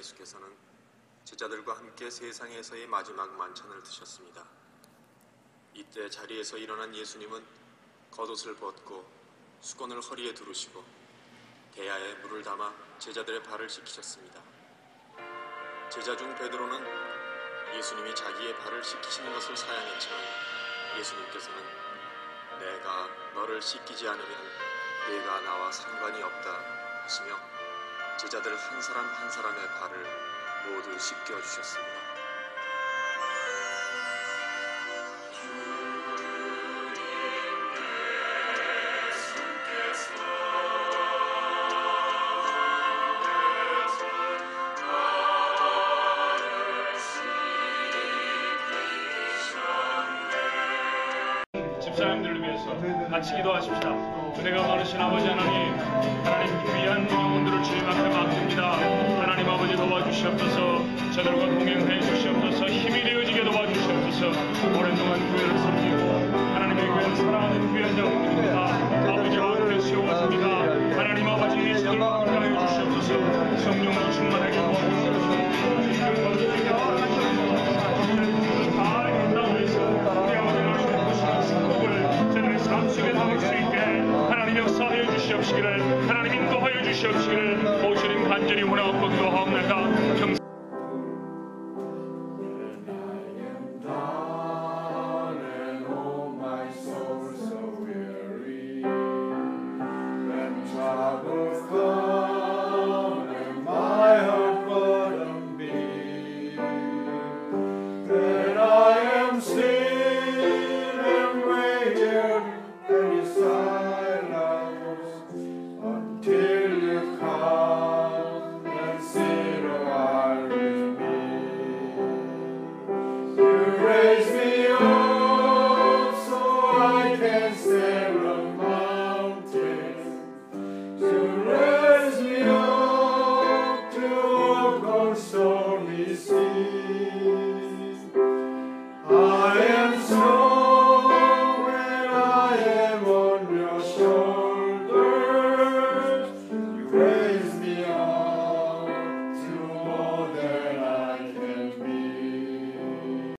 예수께서는 제자들과 함께 세상에서의 마지막 만찬을 드셨습니다. 이때 자리에서 일어난 예수님은 겉옷을 벗고 수건을 허리에 두르시고 대야에 물을 담아 제자들의 발을 씻기셨습니다. 제자 중 베드로는 예수님이 자기의 발을 씻기시는 것을 사양했지만 예수님께서는 내가 너를 씻기지 않으면 네가 나와 상관이 없다 하시며 제자들 한 사람 한 사람의 발을 모두 씻겨 주셨습니다. 집사님들을 위해서 같이 기도하십시다. 은혜가 많으신 아버지 하나님, 하나님 귀한 영혼들을 주님 앞에 맡깁니다. 하나님 아버지 도와주시옵소서, 저들과 동행해 주시옵소서, 힘이 되어지게 도와주시옵소서, 오랜 동안 교회를 섬기고 하나님의 교회를 사랑하는 귀한 자들 주시옵시기를 하나님 인도하여 주시옵시기를. 오시는 간절히 원하고 기도하옵나이다